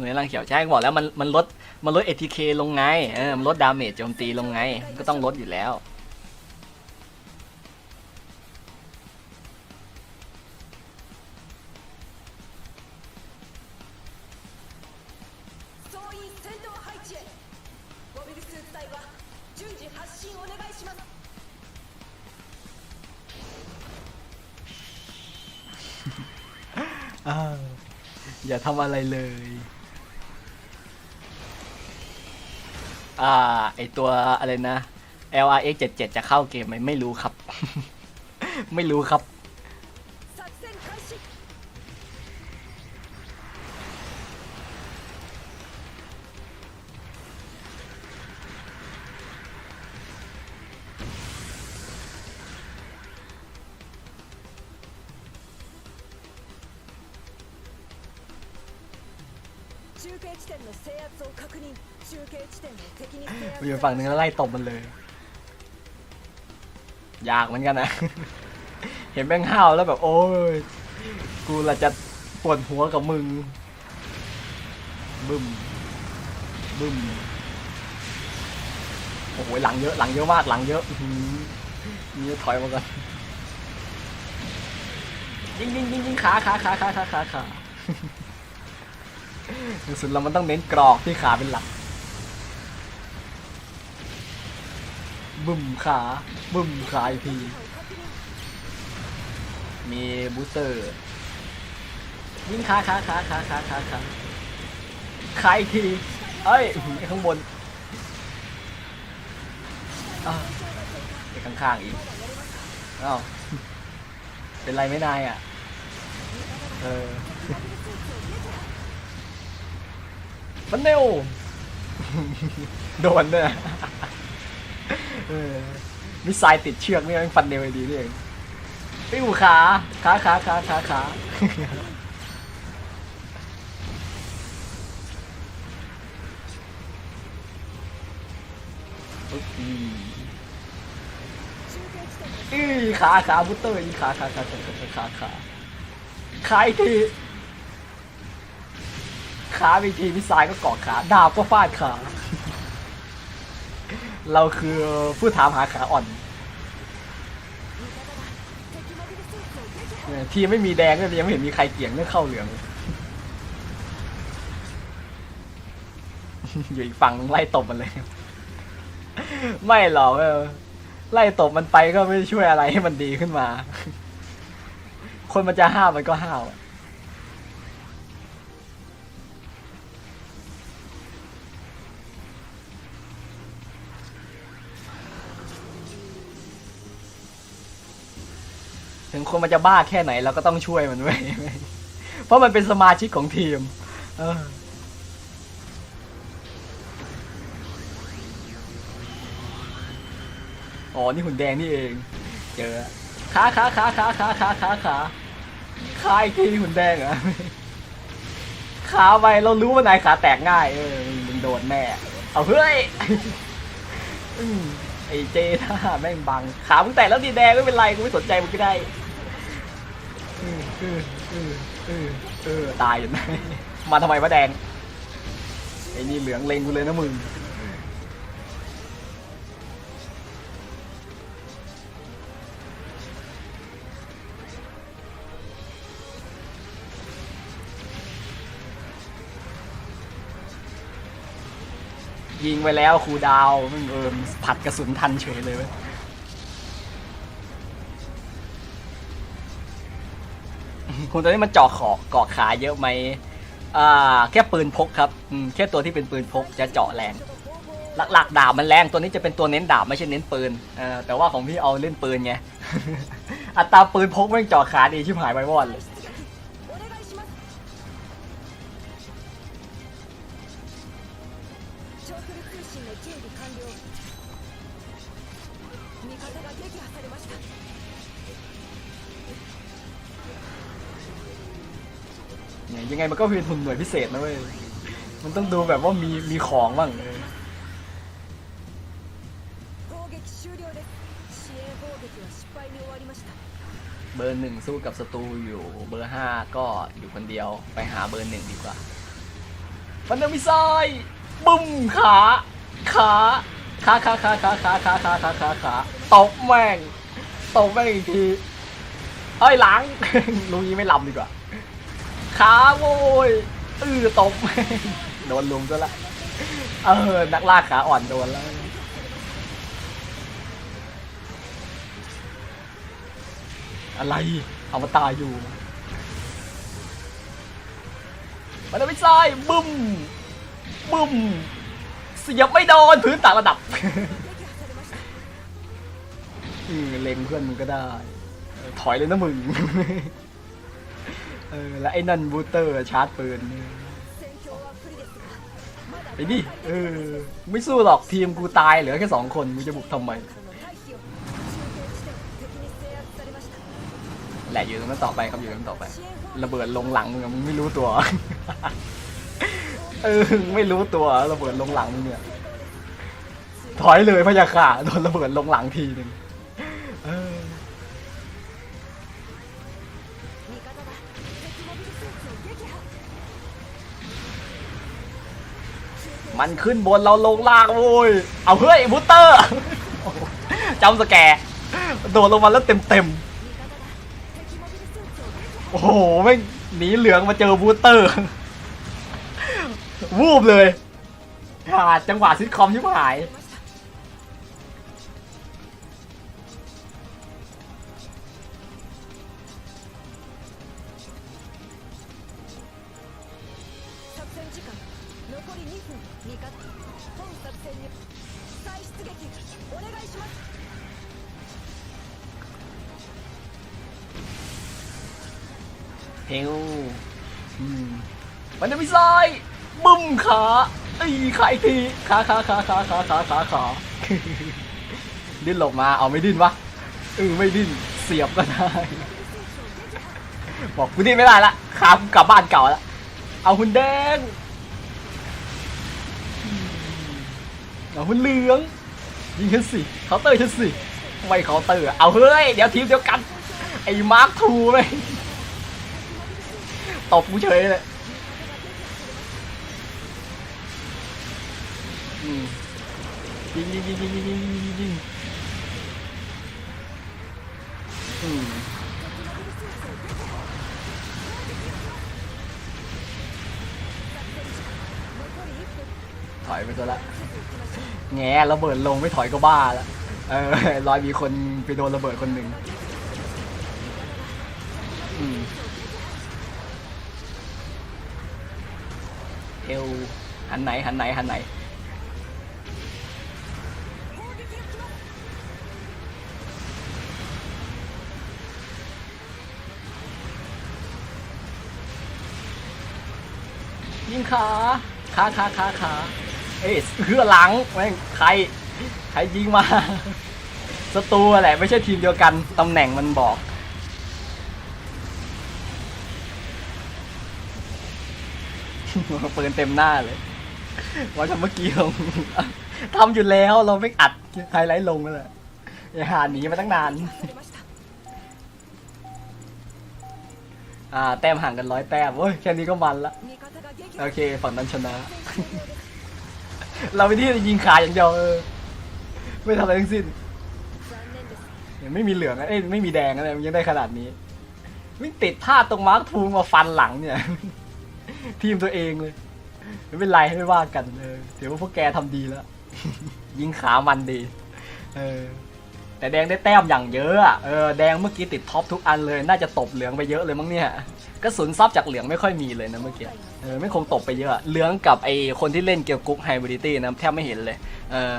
เนเป็ร่างเขียวใช่บอกแล้วมันมันลดมันลดเอทีเคลงไงเออมันลดดาเมจโจมตีลงไงก็ต้องลดอยู่แล้วอย่าทำอะไรเลย อ่าไอตัวอะไรนะ LRX 77 จะเข้าเกมไหมไม่รู้ครับ ไม่รู้ครับ อยู่ฝั่งนึงแล้วไล่ตบมันเลย อยากเหมือนกันนะ เห็นแม่งห้าวแล้วแบบ โอ้ย กูละจะปวดหัวกับมึง บึ้ม บึ้ม โอ้โหหลังเยอะ หลังเยอะมาก หลังเยอะมีถอยมาก่อนยิงยิงยิงยิงขาขาขาขาขาขาขา สุดแล้วมันต้องเน้นกรอกที่ขาเป็นหลักบึ้มขาบึ้มขาอีกทีมีบูสเตอร์ยิงขาขาขาขาขาขาขาขาอีกทีเอ้ยข้างบนอ้าวไปข้างๆอีกอ้าวเป็นไรไม่นายอะเออ มันเร็ว โดนเนี่ยมิสไซล์ติดเชือกนี่มันฟันเร็วดีนี่เองปิ้วขาขาขาขาขาขาอีขาขาบุตเตอร์อีขาขาขาขาขาขาขาอีกที ขาไปทีมิสไซล์ก็เกาะขา ดาบก็ฟาดขา เราคือผู้ถามหาขาอ่อน ทีไม่มีแดงเลยยังไม่เห็นมีใครเกี่ยงเรื่องเข้าเหลือง อยู่อีกฝั่งไล่ตบมันเลย ไม่หรอกไล่ตบมันไปก็ไม่ช่วยอะไรให้มันดีขึ้นมา คนมันจะห้ามมันก็ห้าว ถึงคนมันจะบ้าแค่ไหนเราก็ต้องช่วยมันไว้เพราะมันเป็นสมาชิกของทีม เอออ๋อ นี่หุ่นแดงนี่เอง เจอขาขาขาขาขาขาขาขาขาอีกทีหุ่นแดงเหรอขาไปเรารู้ว่านายขาแตกง่าย เออมึงโดนแน่เอาเฮ้ยอืมไอเจท่าแม่งบัง ขามึงแตกแล้วดีแดงไม่เป็นไรกูไม่สนใจมึงก็ได้ เออเออเออเออตายอยู่นะมาทำไมวะแดงไอ้นี่เหลืองเลงกูเลยนะมึงยิงไปแล้วครูดาวมึงเอิมผัดกระสุนทันเฉยเลยเว้ย คุณตอนนี้มันเจาะขอเกาะขาเยอะไหมอ่าแค่ปืนพกครับอืมแค่ตัวที่เป็นปืนพกจะเจาะแรง หลักๆดาบมันแรงตัวนี้จะเป็นตัวเน้นดาบไม่ใช่เน้นปืนเออแต่ว่าของพี่เอาเล่นปืนไง อัตราปืนพกแม่งเจาะขาดีชิบหายไปวอดเลย เยังไงมันก็เป็นหุ่นหน่วยพิเศษนะเว้ยมันต้องดูแบบว่ามีมีของบ้างเบอร์หนึ่งสู้กับศัตรูอยู่เบอร์ห้าก็อยู่คนเดียวไปหาเบอร์หนึ่งดีกว่าฟันเดอร์มิไซบุ้มขาขาขาขาขาขาขาขาขาขาขาขาตบแม่งตบแม่งอีกทีเฮ้ยล้างลุงยี้ไม่ลำดีกว่า ขาโว้ยเออตบแม่งโดนลุมซะละ เออ นักล่าขาอ่อนโดนแล้ว อะไรเอามาตายอยู่ มันไม่ใช่บึ้ม บึ้ม เสียบไม่โดนพื้นต่างระดับอืมเล็งเพื่อนมึงก็ได้เออถอยเลยนะมึง เออแล้วไอ้นั่นบูเตอร์ชาร์จปืนไปดิเออไม่สู้หรอกทีมกูตายเหลือแค่สองคนมึงจะบุกทำไมแหละอยู่ตรงนั้นต่อไปครับอยู่ตรงนั้นต่อไป ระเบิดลงหลังมึงมึงไม่รู้ตัว เออไม่รู้ตัวระเบิดลงหลังมึงเนี่ยถอยเลยพยาค่ะโดนระเบิดลงหลังทีหนึ่งเออ มันขึ้นบนเราลงล่างโว้ย เอาเฮ้ยบูเตอร์จำสแกโดดลงมาแล้วเต็มเต็มโอ้โหไม่หนีเหลืองมาเจอบูเตอร์ วูบเลยขาดจังหวะซิทคอมชิบหาย 再出撃お願いします เฮลอืมมันจะมีซอยบึ้มขาไอ้ยขาอีกทีขาขาขาขาขาขาขาขา ดิ้นหลบมา เอาไม่ดิ้นวะเออไม่ดิ้น เสียบก็ได้ บอกกูดิ้นไม่ได้ละขากูกลับบ้านเก่าละเอาหุ่นแดง เอาเหลือง ยิงฉันสิเคาน์เตอร์ฉันสิไม่เคาน์เตอร์เอาเฮ้ย เดี๋ยวทีมเดียวกัน ไอ้มาร์คทูเลยตบกูเฉยเลยยิงยิงยิงยิงยิงยิงยิง ถอยไปตัวละแง่ระเบิดลงไม่ถอยก็บ้าละเออรอยมีคนไปโดนระเบิดคนหนึ่งเอวหันไหนหันไหนหันไหนยิงขาขาขาขาขา เอ้ยคือหลังแม่งใคร ใครยิงมาสตูแหละ ไม่ใช่ทีมเดียวกันตำแหน่งมันบอกปืนเต็มหน้าเลยว่าทำเมื่อกี้ลงทำอยู่แล้วเราไม่อัดไฮไลท์ลงเลยไอห่านหนีมาตั้งนาน อ่า แต้มห่างกันร้อยแต้มโอ้ยแค่นี้ก็มันละ โอเค ฝั่งนั้นชนะ เราไปที่ยิงขาอย่างเดียวเออไม่ทำอะไรทั้งสิ้นยังไม่มีเหลืองนะเอ้ไม่มีแดงอะไรยังได้ขนาดนี้วิ่งติดพลาดตรงมาร์คทูมาฟันหลังเนี่ย ทีมตัวเองเลยไม่เป็นไรไม่ว่ากันเออถือว่าพวกแกทำดีแล้ว ยิงขามันดี เออ แต่แดงได้แต้มอย่างเยอะเออแดงเมื่อกี้ติดท็อปทุกอันเลย น่าจะตบเหลืองไปเยอะเลยมั้งเนี่ยกระสุนซับจากเหลืองไม่ค่อยมีเลยนะเมื่อกี้ เออไม่คงตกไปเยอะเลื้องกับไอคนที่เล่นเกี่ยวกุ๊กไฮบริตี้นะแทบไม่เห็นเลย เออ